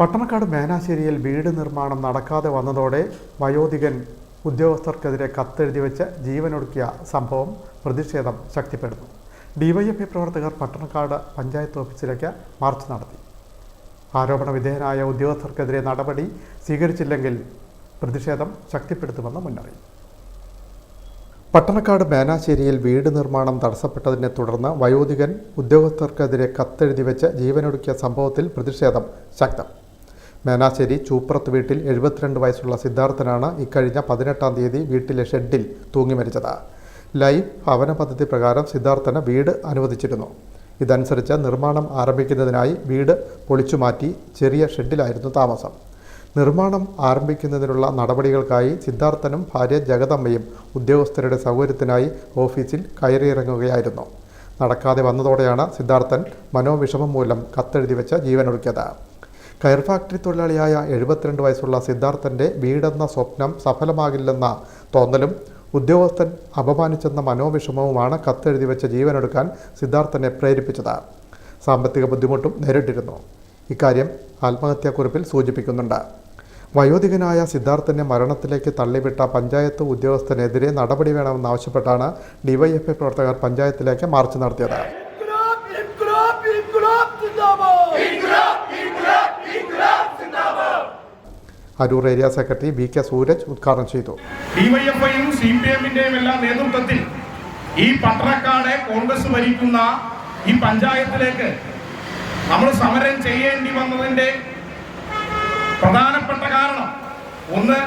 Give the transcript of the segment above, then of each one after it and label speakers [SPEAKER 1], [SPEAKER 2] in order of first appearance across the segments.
[SPEAKER 1] പട്ടണക്കാട് മേനാശ്ശേരിയിൽ വീട് നിർമ്മാണം നടക്കാതെ വന്നതോടെ വയോധികൻ ഉദ്യോഗസ്ഥർക്കെതിരെ കത്തെഴുതി വെച്ച് ജീവനൊടുക്കിയ സംഭവം പ്രതിഷേധം ശക്തിപ്പെടുന്നു. ഡിവൈഎഫ്ഐ പ്രവർത്തകർ പട്ടണക്കാട് പഞ്ചായത്ത് ഓഫീസിലേക്ക് മാർച്ച് നടത്തി. ആരോപണ വിധേയനായ ഉദ്യോഗസ്ഥർക്കെതിരെ നടപടി സ്വീകരിച്ചില്ലെങ്കിൽ പ്രതിഷേധം ശക്തിപ്പെടുത്തുമെന്ന് മുന്നറിയിപ്പ്. പട്ടണക്കാട് മേനാശ്ശേരിയിൽ വീട് നിർമ്മാണം തടസ്സപ്പെട്ടതിനെ തുടർന്ന് വയോധികൻ ഉദ്യോഗസ്ഥർക്കെതിരെ കത്തെഴുതി വെച്ച് ജീവനൊടുക്കിയ സംഭവത്തിൽ പ്രതിഷേധം ശക്തം. മേനാശ്ശേരി ചൂപ്രത്ത് വീട്ടിൽ എഴുപത്തിരണ്ട് വയസ്സുള്ള സിദ്ധാർത്ഥനാണ് ഇക്കഴിഞ്ഞ പതിനെട്ടാം തീയതി വീട്ടിലെ ഷെഡിൽ തൂങ്ങി മരിച്ചത്. ലൈഫ് ഭവന പദ്ധതി പ്രകാരം സിദ്ധാർത്ഥന് വീട് അനുവദിച്ചിരുന്നു. ഇതനുസരിച്ച് നിർമ്മാണം ആരംഭിക്കുന്നതിനായി വീട് പൊളിച്ചുമാറ്റി ചെറിയ ഷെഡിലായിരുന്നു താമസം. നിർമ്മാണം ആരംഭിക്കുന്നതിനുള്ള നടപടികൾക്കായി സിദ്ധാർത്ഥനും ഭാര്യ ജഗദമ്മയും ഉദ്യോഗസ്ഥരുടെ സൗകര്യത്തിനായി ഓഫീസിൽ കയറിയിറങ്ങുകയായിരുന്നു. നടക്കാതെ വന്നതോടെയാണ് സിദ്ധാർത്ഥൻ മനോവിഷമം മൂലം കത്തെഴുതി വെച്ച് ജീവനൊടുക്കിയത്. കയർ ഫാക്ടറി തൊഴിലാളിയായ എഴുപത്തിരണ്ട് വയസ്സുള്ള സിദ്ധാർത്ഥന്റെ വീടെന്ന സ്വപ്നം സഫലമാകില്ലെന്ന തോന്നലും ഉദ്യോഗസ്ഥൻ അപമാനിച്ചെന്ന മനോവിഷമവുമാണ് കത്തെഴുതി വെച്ച ജീവനെടുക്കാൻ സിദ്ധാർത്ഥനെ പ്രേരിപ്പിച്ചത്. സാമ്പത്തിക ബുദ്ധിമുട്ടും നേരിട്ടിരുന്നു. ഇക്കാര്യം ആത്മഹത്യാക്കുറിപ്പിൽ സൂചിപ്പിക്കുന്നുണ്ട്. വയോധികനായ സിദ്ധാർത്ഥനെ മരണത്തിലേക്ക് തള്ളിവിട്ട പഞ്ചായത്ത് ഉദ്യോഗസ്ഥനെതിരെ നടപടി വേണമെന്നാവശ്യപ്പെട്ടാണ് ഡിവൈഎഫ്ഐ പ്രവർത്തകർ പഞ്ചായത്തിലേക്ക് മാർച്ച് നടത്തിയത്. Aroor area secretary V K Sooraj ഉദ്ഘാടനം ചെയ്തു.
[SPEAKER 2] ഡിവൈഎഫ്ഐയും സി പി എമ്മിന്റെയും എല്ലാം നേതൃത്വത്തിൽ ഈ പട്ടണക്കാട് കോൺഗ്രസ് ഭരിക്കുന്ന ഈ പഞ്ചായത്തിലേക്ക് നമ്മൾ സമരം ചെയ്യേണ്ടി വന്നതിന്റെ പ്രധാനപ്പെട്ട കാരണം ഒന്ന്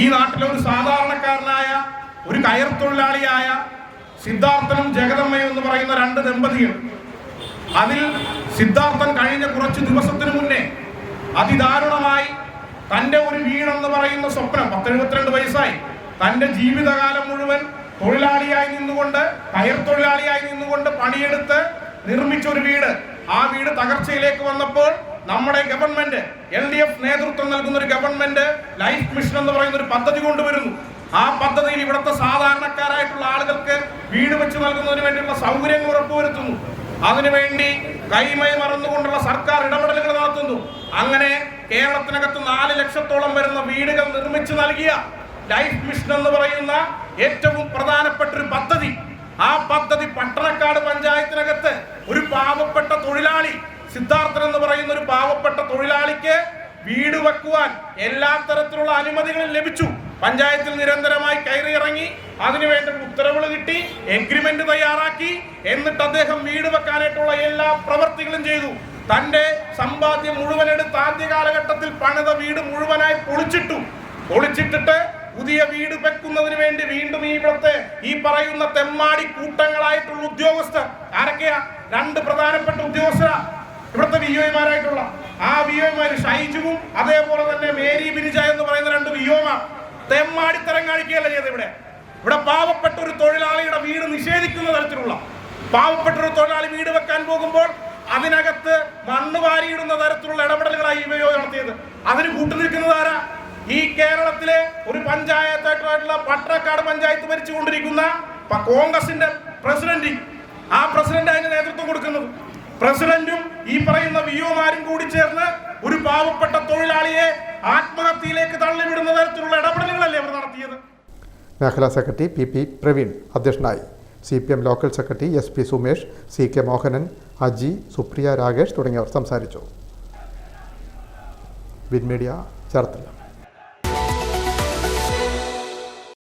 [SPEAKER 2] ഈ നാട്ടിലെ ഒരു സാധാരണക്കാരനായ ഒരു കയർ തൊഴിലാളിയായ സിദ്ധാർത്ഥനും ജഗദമ്മയും എന്ന് പറയുന്ന രണ്ട് ദമ്പതികൾ. അതിൽ സിദ്ധാർത്ഥൻ കഴിഞ്ഞ കുറച്ച് ദിവസത്തിനു മുന്നേ അതിദാരുണമായി തന്റെ ഒരു വീടെന്ന് പറയുന്ന സ്വപ്നം പത്തെഴുപത്തിരണ്ട് വയസ്സായി. തന്റെ ജീവിതകാലം മുഴുവൻ തൊഴിലാളിയായി നിന്നുകൊണ്ട് കയർ തൊഴിലാളിയായി നിന്നുകൊണ്ട് പണിയെടുത്ത് നിർമ്മിച്ച ഒരു വീട്. ആ വീട് തകർച്ചയിലേക്ക് വന്നപ്പോൾ നമ്മുടെ ഗവൺമെന്റ് എൽ ഡി എഫ് നേതൃത്വം നൽകുന്ന ഒരു ഗവൺമെന്റ് ലൈഫ് മിഷൻ എന്ന് പറയുന്ന ഒരു പദ്ധതി കൊണ്ടുവരുന്നു. ആ പദ്ധതിയിൽ ഇവിടുത്തെ സാധാരണക്കാരായിട്ടുള്ള ആളുകൾക്ക് വീട് വെച്ച് നൽകുന്നതിന് വേണ്ടിയുള്ള സൗകര്യങ്ങൾ ഉറപ്പുവരുത്തുന്നു. അതിനുവേണ്ടി കൈമൈ മറന്നുകൊണ്ടുള്ള സർക്കാർ ഇടപെടലുകൾ നടത്തുന്നു. അങ്ങനെ കേരളത്തിനകത്ത് നാല് ലക്ഷത്തോളം വരുന്ന വീടുകൾ നിർമ്മിച്ചു നൽകിയ ലൈഫ് മിഷൻ എന്ന് പറയുന്ന ഏറ്റവും പ്രധാനപ്പെട്ട ഒരു പദ്ധതി. ആ പദ്ധതി പട്ടണക്കാട് പഞ്ചായത്തിനകത്ത് ഒരു പാവപ്പെട്ട തൊഴിലാളി സിദ്ധാർത്ഥൻ എന്ന് പറയുന്ന ഒരു പാവപ്പെട്ട തൊഴിലാളിക്ക് വീട് വെക്കുവാൻ എല്ലാ തരത്തിലുള്ള അനുമതികളും ലഭിച്ചു. പഞ്ചായത്തിൽ നിരന്തരമായി കയറി ഇറങ്ങി അതിനുവേണ്ട ഉത്തരവുകൾ കിട്ടി എഗ്രിമെന്റ് തയ്യാറാക്കി എന്നിട്ട് അദ്ദേഹം വീട് വെക്കാനായിട്ടുള്ള എല്ലാ പ്രവർത്തികളും ചെയ്തു. തന്റെ സമ്പാദ്യം മുഴുവൻ എടുത്ത് ആദ്യ കാലഘട്ടത്തിൽ പണിത വീട് മുഴുവനായി പൊളിച്ചിട്ടു. പൊളിച്ചിട്ടിട്ട് പുതിയ വീട് വെക്കുന്നതിന് വേണ്ടി വീണ്ടും ഈ ഇവിടുത്തെ ഈ പറയുന്ന തെമ്മാടി കൂട്ടങ്ങളായിട്ടുള്ള ഉദ്യോഗസ്ഥർ. ആരൊക്കെയാ? രണ്ട് പ്രധാനപ്പെട്ട ഉദ്യോഗസ്ഥരാ. ഇവിടുത്തെ വി ഒമാരായിട്ടുള്ള ആ വി ഒമാര് ഷൈജുവും അതേപോലെ തന്നെ മേരി ബിരിജ എന്ന് പറയുന്ന രണ്ട് വി ഒമാർ തെമ്മാടിത്തരം കാണിക്കുകയല്ല ചെയ്തത് ഇവിടെ. ഇവിടെ പാവപ്പെട്ട ഒരു തൊഴിലാളിയുടെ വീട് നിഷേധിക്കുന്ന തരത്തിലുള്ള. പാവപ്പെട്ട ഒരു തൊഴിലാളി വീട് വെക്കാൻ പോകുമ്പോൾ അതിനകത്ത് മണ്ണ് വാരിയിടുന്ന തരത്തിലുള്ള ഇടപെടലുകളായി ഈ വിയോ നടത്തിയത്. അതിന് കൂട്ടുനിൽക്കുന്നത് ആരാ? ഈ കേരളത്തിലെ ഒരു പഞ്ചായത്തായിട്ടുള്ള പട്ടക്കാട് പഞ്ചായത്ത് ഭരിച്ചുകൊണ്ടിരിക്കുന്ന കോൺഗ്രസിന്റെ പ്രസിഡന്റ് ആ പ്രസിഡന്റ് അതിന് നേതൃത്വം കൊടുക്കുന്നത്. പ്രസിഡന്റും ഈ പറയുന്ന വിയോമാരും കൂടി ചേർന്ന് ഒരു പാവപ്പെട്ട തൊഴിലാളിയെ ആത്മഹത്യയിലേക്ക് തള്ളിവിടുന്ന തരത്തിലുള്ള ഇടപെടലുകളല്ലേ അവർ നടത്തിയത്?
[SPEAKER 1] മേഖലാ സെക്രട്ടറി പി പി പ്രവീൺ അധ്യക്ഷനായി. C P M local secretary S P Sumesh C K Mohanan Aji Supriya Rakesh തുടങ്ങിയവർ സംസാരിച്ചു. Win media Cherthala